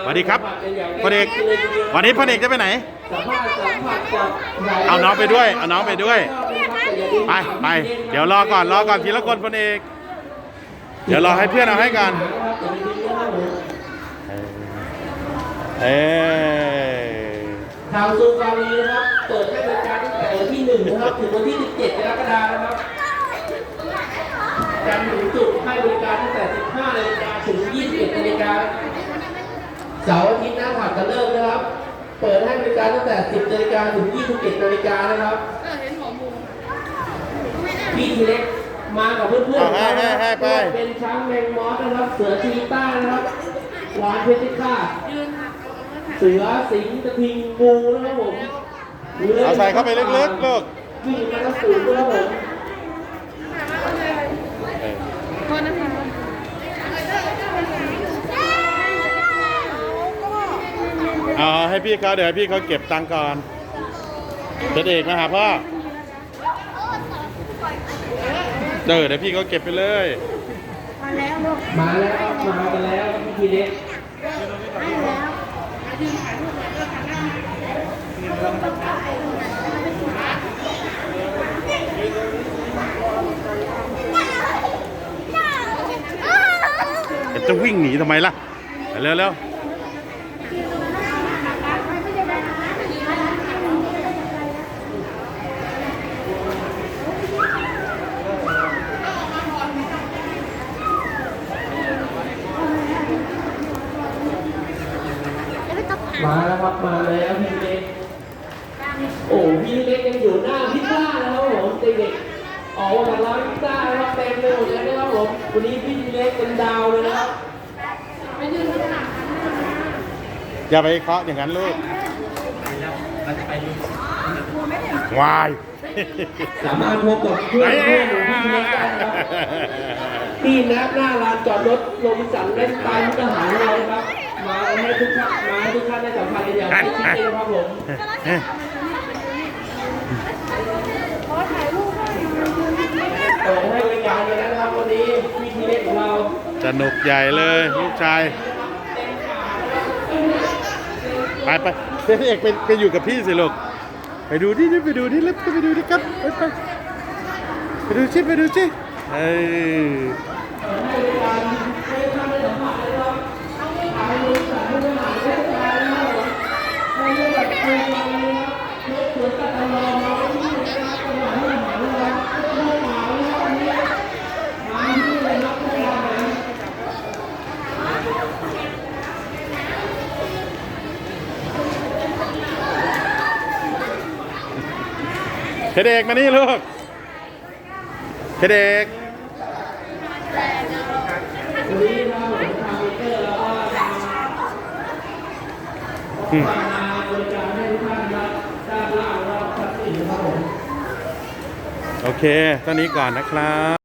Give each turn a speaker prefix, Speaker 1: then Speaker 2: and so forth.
Speaker 1: สวัสดีครับพลเอกวันนี้พลเอกจะไปไหน
Speaker 2: สัมภาษณ์สัมผัสกับ
Speaker 1: เอาน้องไปด้วย เอาน้องไปด้วย ไปไปเดี๋ยวรอก่อนรอก่อนทีละคนพลเอก เดี๋ยวรอให้เพื่อนเอาให้กันเออ
Speaker 2: ทางซูฟารีนะครับเปิดให้บริการตั้งแต่วันที่1นะครับถึงวันที่17กรกฎาคมนะครับจันทร์ถึงศุกร์ให้บริการตั้งแต่15นาฬิกาถึง 21นาฬิกา เสาร์อาทิตย์หน้าผัดจะเริ่มนะครับ เปิดให้บริการตั้งแต่ 10นาฬิกาถึง 21นาฬิกานะครับ
Speaker 3: เออเห็นหมอมู
Speaker 2: พี่ทีเล็กมากับเพื่อนๆ
Speaker 1: เอาให้ให้ให้ไป
Speaker 2: เป็นช้างแมงมอสนะครับ เสือชีต้านะครับหวานเพชรฆาต
Speaker 3: ยืนหักเอาเอาถ่าย
Speaker 2: เสือสิงห์กระทิงงูนะครับผม
Speaker 1: เอาใส่เข้าไปลึกๆลูก
Speaker 2: วิ่งมาแล้วสูงนะครับผม
Speaker 1: เออ
Speaker 3: โทษนะคะ
Speaker 1: เอา ให้พี่เขาเดี๋ยวให้พี่เขาเก็บตังค์ก่อนเป็นเอกมาหาพ่อเออเดี๋ยวพี่เขาเก็บไปเลย
Speaker 3: มาแล้วลูก
Speaker 2: มาแล้วครับมากันแล้วพี่ทีเล็ก
Speaker 3: ให้แล้วยืนถ่ายรูปหน่อยเออถ่ายหน้า
Speaker 1: จะวิ่งหนีทำไมล่ะไปเร็วเร็ว
Speaker 2: มาแล้วครับมาแล้วพี่เล็กโอ้พี่เล็กยังอยู่หน้าพิซซ่านะครับผมเด็กๆออกมาจากร้านพิซซ่านะครับเต็มไปหมดเลยนะครับผมวันนี้พี่เล็กเป็นดาวเลยนะครับ
Speaker 3: ไปยืนข้างหลัง
Speaker 1: อย่าไปเคาะอย่างนั้นลูกวาย
Speaker 2: สามารถพบกับเพื่อนเพื่อนของพี่เล็กได้นะครับที่นับหน้าลานจอดรถโรบินสันเล่นตายมุกทหารเรานะครับ มาให้ทุกท่านมาให้ทุกท่าน ครับผม
Speaker 3: ขอถ่ายรูปให้หน่อยยืนที่นี่
Speaker 2: เปิดให้บริการกันแล้วนะครับวันนี้พี่ทีเล็กของเรา
Speaker 1: สนุกใหญ่เลยลูกชาย ไปไปเพี่เอกไปไปอยู่กับพี่สิลูก ไปดูดิไปดูดิแล้วไปดูดิครับ ไปไปไปดูชิไปดูชิเอ้ยเพชรเอกมานี่ลูกเพชรเอก
Speaker 2: วันนี้นะครับผมทางมิเตอร์แล้วก็
Speaker 1: อืม
Speaker 2: มาบริการให้ทุกท่านนะครับด้า เด็กมาชั้นสี่นะครับผม
Speaker 1: โอเคตอนนี้ก่อนนะครับ